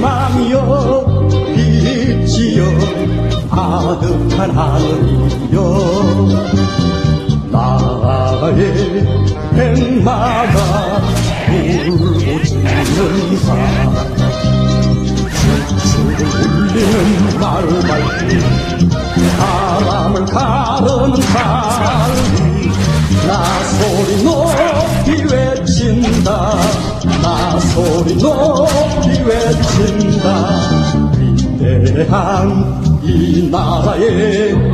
땅이여 빛이여 아득한 하늘이여. 나의 백마가 울고 짖는 산. 울리는 말말기 바람을 가르는 삶이 나 소리 높이 외 친다 나 소리 높이 외친다. 위대한 이 나라의